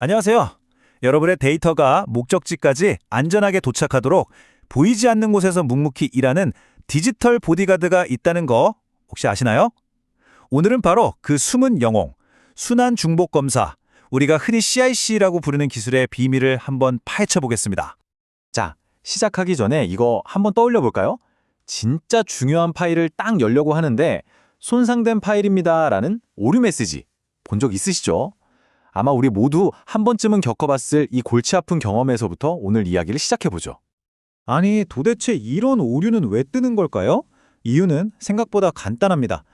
안녕하세요. 여러분의 데이터가 목적지까지 안전하게 도착하도록 보이지 않는 곳에서 묵묵히 일하는 디지털 보디가드가 있다는 거 혹시 아시나요? 오늘은 바로 그 숨은 영웅, 순환 중복 검사, 우리가 흔히 CIC라고 부르는 기술의 비밀을 한번 파헤쳐 보겠습니다. 자, 시작하기 전에 이거 한번 떠올려 볼까요? 진짜 중요한 파일을 딱 열려고 하는데 손상된 파일입니다라는 오류 메시지 본 적 있으시죠? 아마 우리 모두 한 번쯤은 겪어봤을 이 골치 아픈 경험에서부터 오늘 이야기를 시작해 보죠. 아니, 도대체 이런 오류는 왜 뜨는 걸까요? 이유는 생각보다 간단합니다.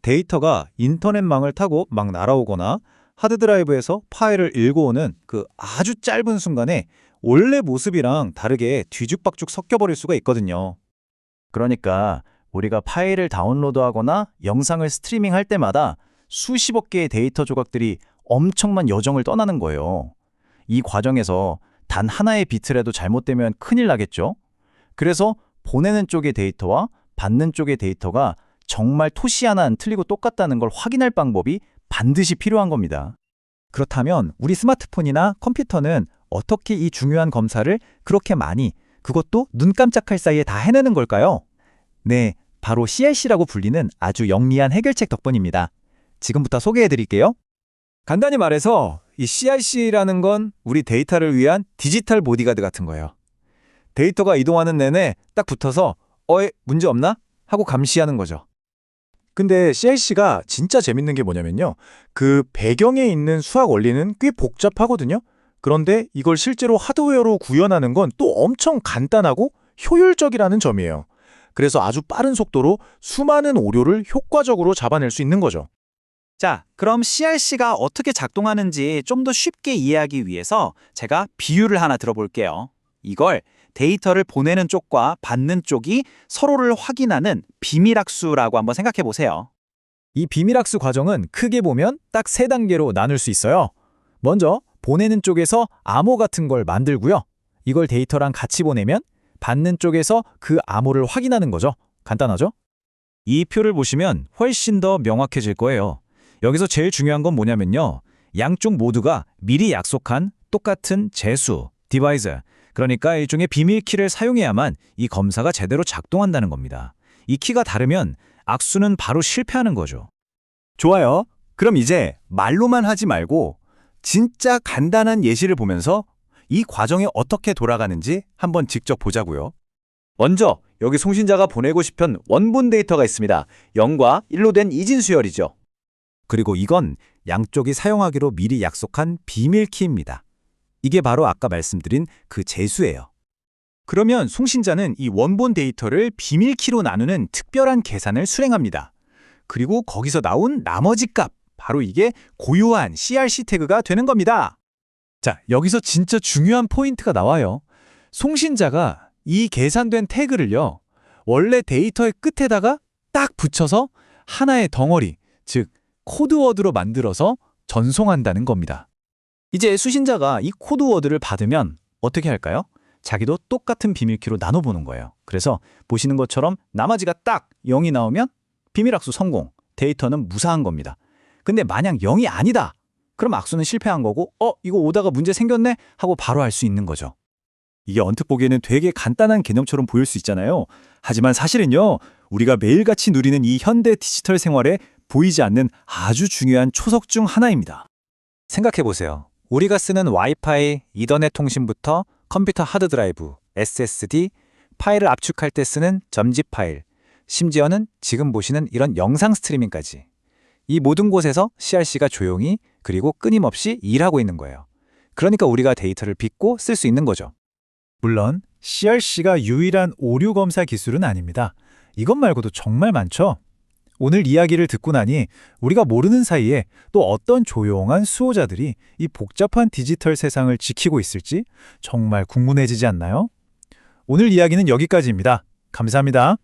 데이터가 인터넷망을 타고 막 날아오거나 하드드라이브에서 파일을 읽어오는 그 아주 짧은 순간에 원래 모습이랑 다르게 뒤죽박죽 섞여버릴 수가 있거든요. 그러니까 우리가 파일을 다운로드하거나 영상을 스트리밍할 때마다 수십억 개의 데이터 조각들이 엄청난 여정을 떠나는 거예요. 이 과정에서 단 하나의 비트라도 잘못되면 큰일 나겠죠? 그래서 보내는 쪽의 데이터와 받는 쪽의 데이터가 정말 토시 하나 안 틀리고 똑같다는 걸 확인할 방법이 반드시 필요한 겁니다. 그렇다면 우리 스마트폰이나 컴퓨터는 어떻게 이 중요한 검사를 그렇게 많이, 그것도 눈 깜짝할 사이에 다 해내는 걸까요? 네, 바로 CIC라고 불리는 아주 영리한 해결책 덕분입니다. 지금부터 소개해 드릴게요. 간단히 말해서 이 CIC라는 건 우리 데이터를 위한 디지털 보디가드 같은 거예요. 데이터가 이동하는 내내 딱 붙어서 어에 문제 없나? 하고 감시하는 거죠. 근데 CIC가 진짜 재밌는 게 뭐냐면요. 그 배경에 있는 수학 원리는 꽤 복잡하거든요. 그런데 이걸 실제로 하드웨어로 구현하는 건 또 엄청 간단하고 효율적이라는 점이에요. 그래서 아주 빠른 속도로 수많은 오류를 효과적으로 잡아낼 수 있는 거죠. 자, 그럼 CRC가 어떻게 작동하는지 좀 더 쉽게 이해하기 위해서 제가 비유를 하나 들어볼게요. 이걸 데이터를 보내는 쪽과 받는 쪽이 서로를 확인하는 비밀학수라고 한번 생각해 보세요. 이 비밀학수 과정은 크게 보면 딱 세 단계로 나눌 수 있어요. 먼저 보내는 쪽에서 암호 같은 걸 만들고요. 이걸 데이터랑 같이 보내면 받는 쪽에서 그 암호를 확인하는 거죠. 간단하죠? 이 표를 보시면 훨씬 더 명확해질 거예요. 여기서 제일 중요한 건 뭐냐면요. 양쪽 모두가 미리 약속한 똑같은 재수, 디바이스, 그러니까 일종의 비밀키를 사용해야만 이 검사가 제대로 작동한다는 겁니다. 이 키가 다르면 악수는 바로 실패하는 거죠. 좋아요. 그럼 이제 말로만 하지 말고 진짜 간단한 예시를 보면서 이 과정이 어떻게 돌아가는지 한번 직접 보자고요. 먼저 여기 송신자가 보내고 싶은 원본 데이터가 있습니다. 0과 1로 된 이진 수열이죠. 그리고 이건 양쪽이 사용하기로 미리 약속한 비밀키입니다. 이게 바로 아까 말씀드린 그 재수예요. 그러면 송신자는 이 원본 데이터를 비밀키로 나누는 특별한 계산을 수행합니다. 그리고 거기서 나온 나머지 값, 바로 이게 고유한 CRC 태그가 되는 겁니다. 자, 여기서 진짜 중요한 포인트가 나와요. 송신자가 이 계산된 태그를요, 원래 데이터의 끝에다가 딱 붙여서 하나의 덩어리, 즉 코드워드로 만들어서 전송한다는 겁니다. 이제 수신자가 이 코드워드를 받으면 어떻게 할까요? 자기도 똑같은 비밀키로 나눠보는 거예요. 그래서 보시는 것처럼 나머지가 딱 0이 나오면 비밀악수 성공, 데이터는 무사한 겁니다. 근데 만약 0이 아니다. 그럼 악수는 실패한 거고 어? 이거 오다가 문제 생겼네? 하고 바로 알 수 있는 거죠. 이게 언뜻 보기에는 되게 간단한 개념처럼 보일 수 있잖아요. 하지만 사실은요, 우리가 매일같이 누리는 이 현대 디지털 생활에 보이지 않는 아주 중요한 초석 중 하나입니다. 생각해보세요. 우리가 쓰는 와이파이, 이더넷 통신부터 컴퓨터 하드드라이브, SSD, 파일을 압축할 때 쓰는 점집 파일, 심지어는 지금 보시는 이런 영상 스트리밍까지. 이 모든 곳에서 CRC가 조용히 그리고 끊임없이 일하고 있는 거예요. 그러니까 우리가 데이터를 빚고 쓸 수 있는 거죠. 물론 CRC가 유일한 오류 검사 기술은 아닙니다. 이것 말고도 정말 많죠. 오늘 이야기를 듣고 나니 우리가 모르는 사이에 또 어떤 조용한 수호자들이 이 복잡한 디지털 세상을 지키고 있을지 정말 궁금해지지 않나요? 오늘 이야기는 여기까지입니다. 감사합니다.